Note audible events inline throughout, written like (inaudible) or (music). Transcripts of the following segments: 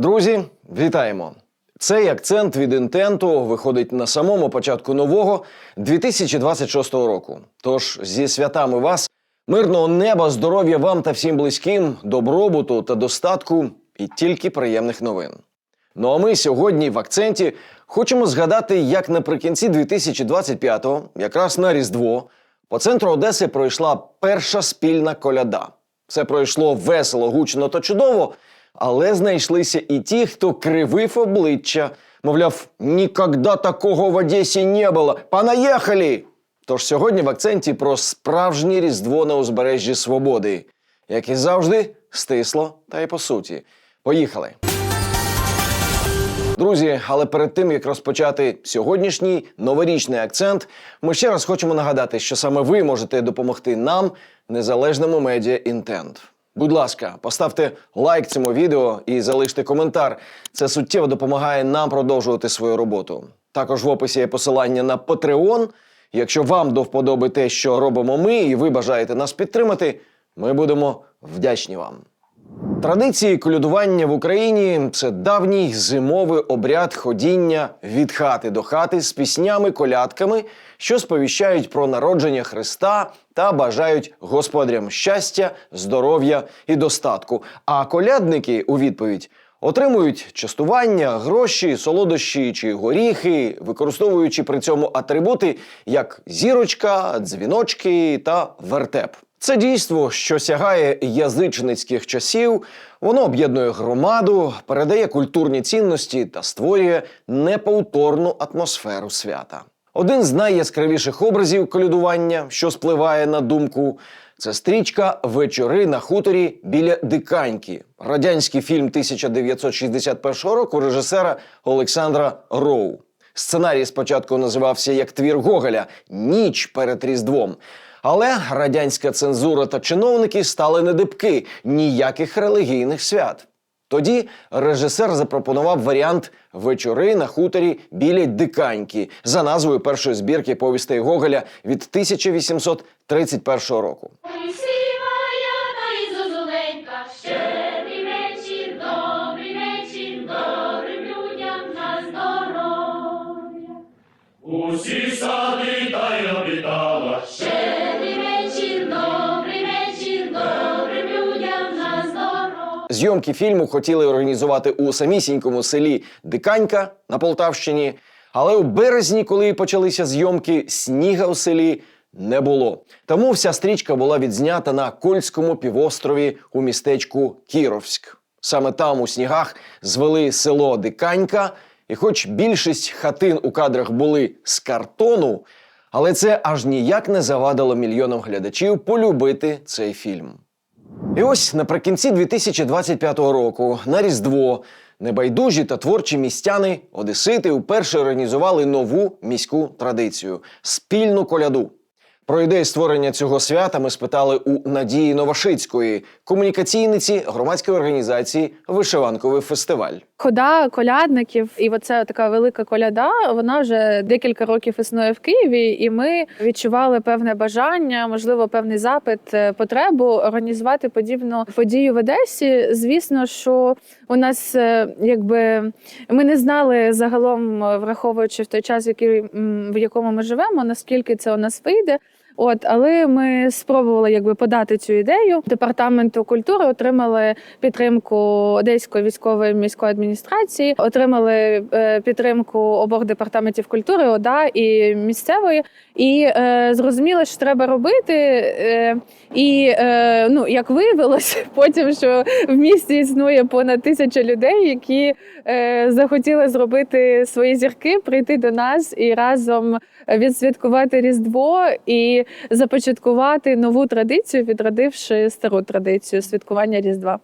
Друзі, вітаємо! Цей акцент від інтенту виходить на самому початку нового 2026 року. Тож зі святами вас, мирного неба, здоров'я вам та всім близьким, добробуту та достатку і тільки приємних новин. Ну а ми сьогодні в акценті хочемо згадати, як наприкінці 2025-го, якраз на Різдво, по центру Одеси пройшла перша спільна коляда. Це пройшло весело, гучно та чудово, але знайшлися і ті, хто кривив обличчя, мовляв, ніколи такого в Одесі не було. Понаїхали! Тож сьогодні в акценті про справжнє Різдво на узбережжі Свободи, як і завжди, стисло та й по суті. Поїхали! Друзі, але перед тим як розпочати сьогоднішній новорічний акцент, ми ще раз хочемо нагадати, що саме ви можете допомогти нам, незалежному медіа інтент. Будь ласка, поставте лайк цьому відео і залиште коментар. Це суттєво допомагає нам продовжувати свою роботу. Також в описі є посилання на Patreon. Якщо вам до вподоби те, що робимо ми, і ви бажаєте нас підтримати, ми будемо вдячні вам. Традиції колядування в Україні це давній зимовий обряд ходіння від хати до хати з піснями-колядками, що сповіщають про народження Христа та бажають господарям щастя, здоров'я і достатку. А колядники у відповідь отримують частування, гроші, солодощі чи горіхи, використовуючи при цьому атрибути як зірочка, дзвіночки та вертеп. Це дійство, що сягає язичницьких часів, воно об'єднує громаду, передає культурні цінності та створює неповторну атмосферу свята. Один з найяскравіших образів колядування, що спливає на думку, це стрічка Вечори на хуторі біля Диканьки, радянський фільм 1961 року режисера Олександра Роу. Сценарій спочатку називався як твір Гоголя Ніч перед Різдвом. Але радянська цензура та чиновники стали недибки ніяких релігійних свят. Тоді режисер запропонував варіант Вечори на хуторі біля Диканьки за назвою першої збірки повістей Гоголя від 1831 року. Усі сади та й обітала, Зйомки фільму хотіли організувати у самісінькому селі Диканька на Полтавщині, але у березні, коли почалися зйомки, сніга у селі не було. Тому вся стрічка була відзнята на Кольському півострові у містечку Кіровськ. Саме там у снігах звели село Диканька, і хоч більшість хатин у кадрах були з картону, але це аж ніяк не завадило мільйонам глядачів полюбити цей фільм. І ось наприкінці 2025 року на Різдво небайдужі та творчі містяни Одесити вперше організували нову міську традицію спільну коляду. Про ідею створення цього свята ми спитали у Надії Новошицької, комунікаційниці громадської організації Вишиванковий фестиваль. Хода колядників, і оця така велика коляда. Вона вже декілька років існує в Києві, і ми відчували певне бажання, можливо, певний запит, е, потребу організувати подібну подію в Одесі. Звісно, що у нас е, якби ми не знали загалом, враховуючи в той час, який в якому ми живемо, наскільки це у нас вийде. От, але ми спробували якби подати цю ідею. Департаменту культури отримали підтримку Одеської військової міської адміністрації, отримали е, підтримку обох департаментів культури, ОДА і місцевої. І е, зрозуміли, що треба робити. Е, і е, ну, як виявилось, (laughs) потім що в місті існує понад тисяча людей, які е, захотіли зробити свої зірки, прийти до нас і разом відсвяткувати Різдво і започаткувати нову традицію, відродивши стару традицію святкування Різдва.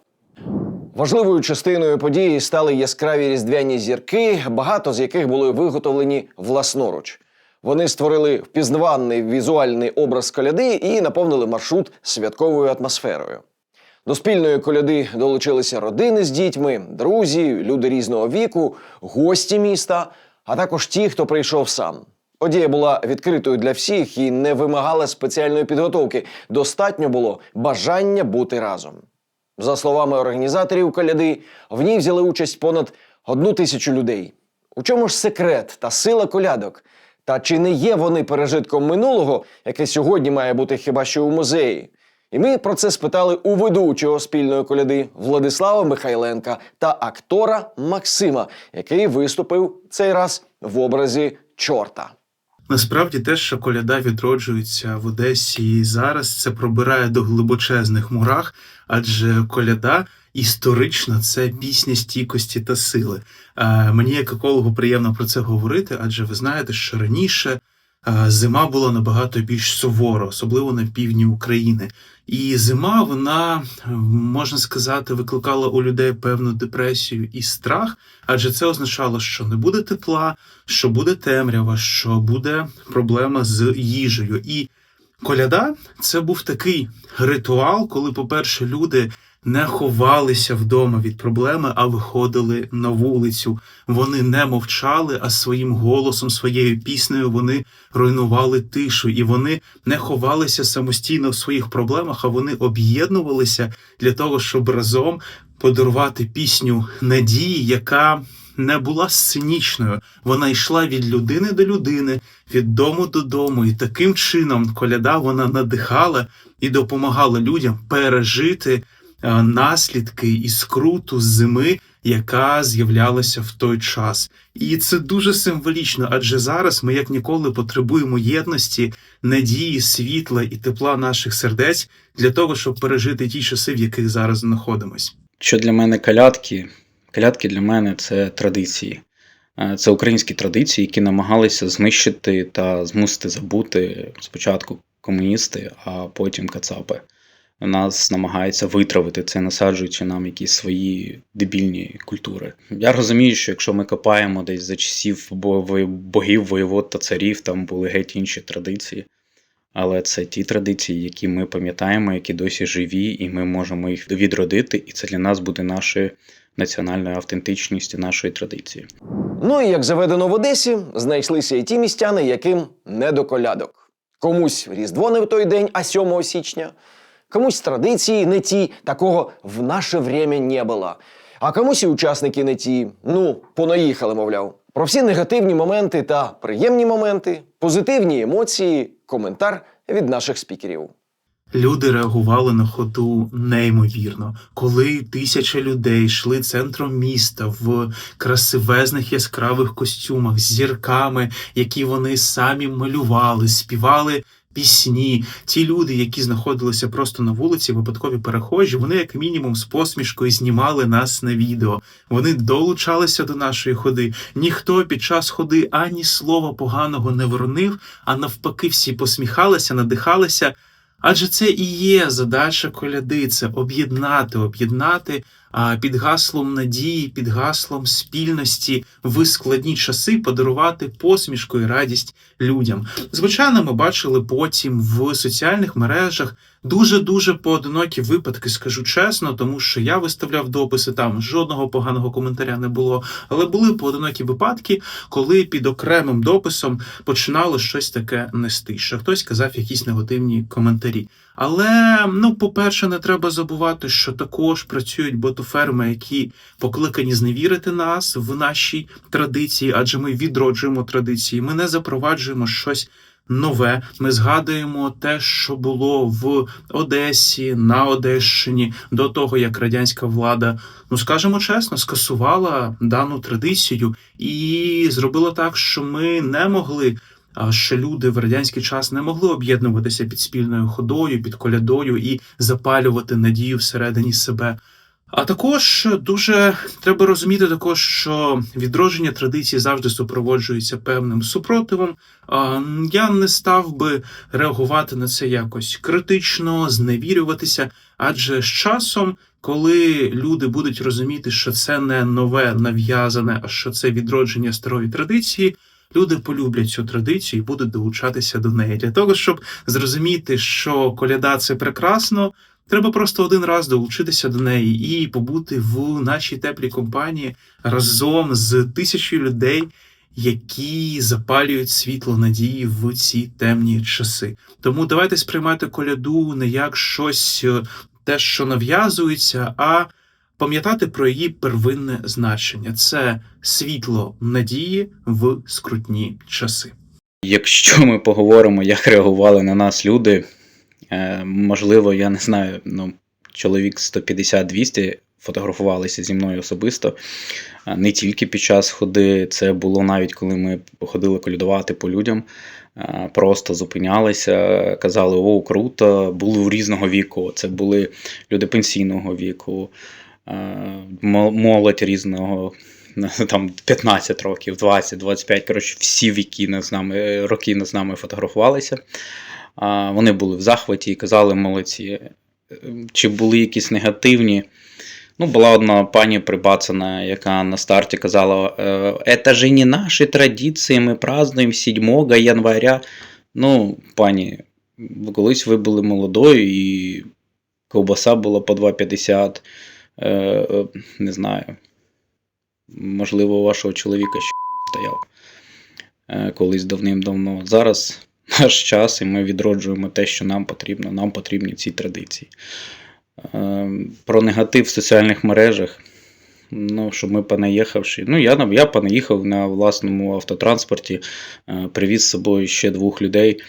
Важливою частиною події стали яскраві різдвяні зірки, багато з яких були виготовлені власноруч. Вони створили впізнаваний візуальний образ коляди і наповнили маршрут святковою атмосферою. До спільної коляди долучилися родини з дітьми, друзі, люди різного віку, гості міста, а також ті, хто прийшов сам. Подія була відкритою для всіх і не вимагала спеціальної підготовки. Достатньо було бажання бути разом. За словами організаторів коляди, в ній взяли участь понад одну тисячу людей. У чому ж секрет та сила колядок? Та чи не є вони пережитком минулого, яке сьогодні має бути хіба що у музеї? І ми про це спитали у ведучого спільної коляди Владислава Михайленка та актора Максима, який виступив цей раз в образі чорта. Насправді те, що коляда відроджується в Одесі і зараз, це пробирає до глибочезних мурах, адже коляда історично це пісня стійкості та сили. Е, мені як екологу приємно про це говорити, адже ви знаєте, що раніше зима була набагато більш сувора, особливо на півдні України. І зима, вона е, можна сказати, викликала у людей певну депресію і страх, адже це означало, що не буде тепла, що буде темрява, що буде проблема з їжею. І коляда це був такий ритуал, коли, по-перше, люди не ховалися вдома від проблеми, а виходили на вулицю. Вони не мовчали, а своїм голосом, своєю піснею вони руйнували тишу, і вони не ховалися самостійно в своїх проблемах, а вони об'єднувалися для того, щоб разом подарувати пісню надії, яка не була сценічною. Вона йшла від людини до людини, від дому до дому, і таким чином коляда вона надихала і допомагала людям пережити наслідки і скруту зими, яка з'являлася в той час. І це дуже символічно, адже зараз ми як ніколи потребуємо єдності, надії, світла і тепла наших сердець для того, щоб пережити ті часи, в яких зараз знаходимось. Що для мене калядки? Калядки для мене це традиції. Е, Це українські традиції, які намагалися знищити та змусити забути спочатку комуністи, а потім кацапи. Нас намагаються витравити це, насаджуючи нам якісь свої дебільні культури. Я розумію, що якщо ми копаємо десь за часів богів, воєвод та царів, там були геть інші традиції. Але це ті традиції, які ми пам'ятаємо, які досі живі, і ми можемо їх відродити, і це для нас буде нашою національною автентичністю нашої традиції. Ну і як заведено в Одесі, знайшлися і ті містяни, яким не до колядок. Комусь Різдво не в той день, а 7 січня, комусь традиції не ті, такого в наше время не було. А комусь і учасники не ті, ну, понаїхали, мовляв. Про всі негативні моменти та приємні моменти, позитивні емоції, коментар від наших спікерів. Люди реагували на ходу неймовірно, коли тисяча людей йшли центром міста в красивезних яскравих костюмах з зірками, які вони самі малювали, співали. Пісні, ті люди, які знаходилися просто на вулиці, випадкові перехожі, вони як мінімум з посмішкою знімали нас на відео. Вони долучалися до нашої ходи. Ніхто під час ходи ані слова поганого не воронив, а навпаки, всі посміхалися, надихалися. Адже це і є задача коляди це об'єднати, об'єднати під гаслом надії, під гаслом спільності в складні часи подарувати посмішку і радість людям. Звичайно, ми бачили потім в соціальних мережах дуже дуже поодинокі випадки, скажу чесно, тому що я виставляв дописи, там жодного поганого коментаря не було. Але були поодинокі випадки, коли під окремим дописом починало щось таке нести. Що хтось казав якісь негативні коментарі. Але ну, по-перше, не треба забувати, що також працюють ботоферми, які покликані зневірити нас в нашій традиції, адже ми відроджуємо традиції. Ми не запроваджуємо щось нове. Ми згадуємо те, що було в Одесі, на Одещині до того, як радянська влада, ну скажімо чесно, скасувала дану традицію і зробила так, що ми не могли. а, Що люди в радянський час не могли об'єднуватися під спільною ходою, під колядою і запалювати надію всередині себе. А також дуже треба розуміти, також що відродження традиції завжди супроводжується певним супротивом. Я не став би реагувати на це якось критично, зневірюватися, адже з часом, коли люди будуть розуміти, що це не нове нав'язане, а що це відродження старої традиції. Люди полюблять цю традицію і будуть долучатися до неї для того, щоб зрозуміти, що коляда це прекрасно. Треба просто один раз долучитися до неї і побути в нашій теплій компанії разом з тисячою людей, які запалюють світло надії в ці темні часи. Тому давайте сприймати коляду не як щось е, те, що нав'язується, а пам'ятати про її первинне значення це світло надії в скрутні часи. Якщо ми поговоримо, як реагували на нас люди, можливо, я не знаю, ну, чоловік 150-200 фотографувалися зі мною особисто. Е, Не тільки під час ходи, це було навіть коли ми ходили колядувати по людям. Е, Просто зупинялися, казали: О, круто! Були різного віку. Це були люди пенсійного віку, е, молодь різного (laughs) там 15 років, 20, 25, коротше, всі віки над нами, е, роки над нами фотографувалися. Вони були в захваті і казали молодці. Е, Чи були якісь негативні? Ну, була одна пані прибацана, яка на старті казала: «Е, «Это же не наші традиції, ми празднуємо 7 января. Ну, пані, колись ви були молодою і ковбаса була по 2,50. Е, е, не знаю. Можливо, у вашого чоловіка ще стояв е, колись давним-давно. Зараз наш час, і ми відроджуємо те, що нам потрібно. Нам потрібні ці традиції. Е, Про негатив в соціальних мережах. Ну, що ми понаїхавши. Ну, я, я понаїхав на власному автотранспорті, е, привіз з собою ще двох людей.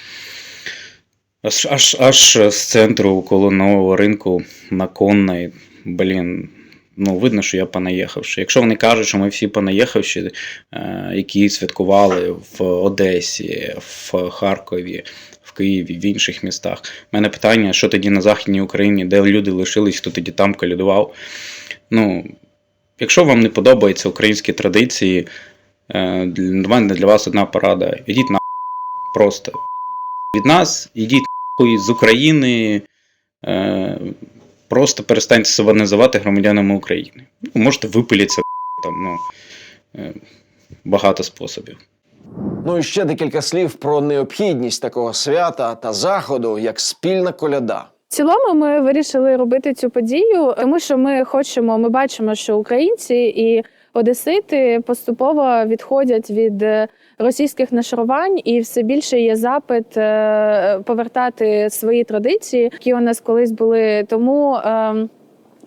Аж, аж, аж з центру коло нового ринку на конної. Блін, ну, видно, що я понаїхавши. Якщо вони кажуть, що ми всі понаїхавши, е, які святкували в Одесі, в Харкові, в Києві, в інших містах. У мене питання, що тоді на Західній Україні, де люди лишились, хто тоді там колядував. Ну, якщо вам не подобаються українські традиції, е, для мене для вас одна порада. Ідіть на просто. Від нас, ідіть нахуй з України. Просто перестаньте себе називати громадянами України. Ну, можете випилитися там, ну, е, багато способів. Ну і ще декілька слів про необхідність такого свята та заходу, як спільна коляда. В цілому ми вирішили робити цю подію, тому що ми хочемо, ми бачимо, що українці і одесити поступово відходять від е, російських нашарувань, і все більше є запит е, повертати свої традиції, які у нас колись були. Тому.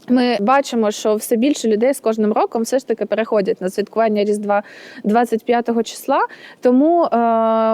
Ми бачимо, що все більше людей з кожним роком все ж таки переходять на святкування Різдва 25 числа. Тому е,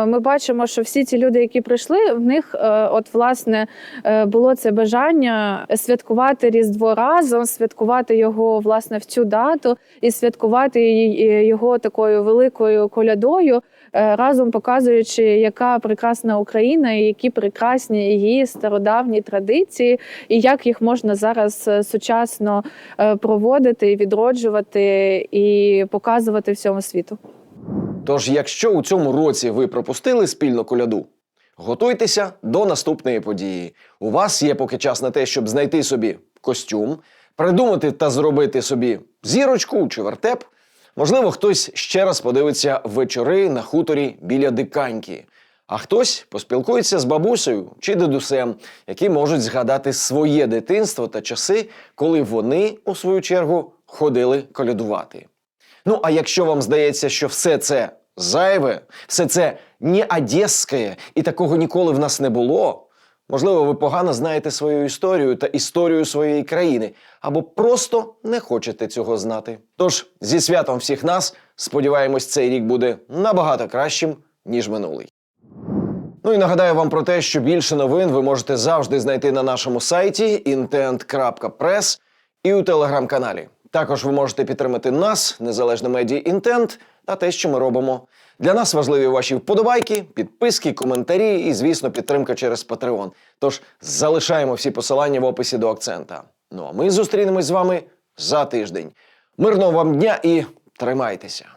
ми бачимо, що всі ці люди, які прийшли, в них е, от власне е, було це бажання святкувати Різдво разом, святкувати його власне в цю дату і святкувати ї- його такою великою колядою, е, разом показуючи, яка прекрасна Україна і які прекрасні її стародавні традиції, і як їх можна зараз е, сучасно е, проводити, відроджувати і показувати всьому світу. Тож, якщо у цьому році ви пропустили спільну коляду, готуйтеся до наступної події. У вас є поки час на те, щоб знайти собі костюм, придумати та зробити собі зірочку чи вертеп. Можливо, хтось ще раз подивиться вечори на хуторі біля диканьки, а хтось поспілкується з бабусею чи дедусем, які можуть згадати своє дитинство та часи, коли вони, у свою чергу, ходили колядувати. Ну, а якщо вам здається, що все це зайве, все це не одеське і такого ніколи в нас не було, можливо, ви погано знаєте свою історію та історію своєї країни, або просто не хочете цього знати. Тож, зі святом всіх нас, сподіваємось, цей рік буде набагато кращим, ніж минулий. Ну і нагадаю вам про те, що більше новин ви можете завжди знайти на нашому сайті intent.press і у телеграм-каналі. Також ви можете підтримати нас, незалежне медіа Інтент, та те, що ми робимо. Для нас важливі ваші вподобайки, підписки, коментарі і, звісно, підтримка через Patreon. Тож залишаємо всі посилання в описі до акцента. Ну а ми зустрінемось з вами за тиждень. Мирного вам дня і тримайтеся!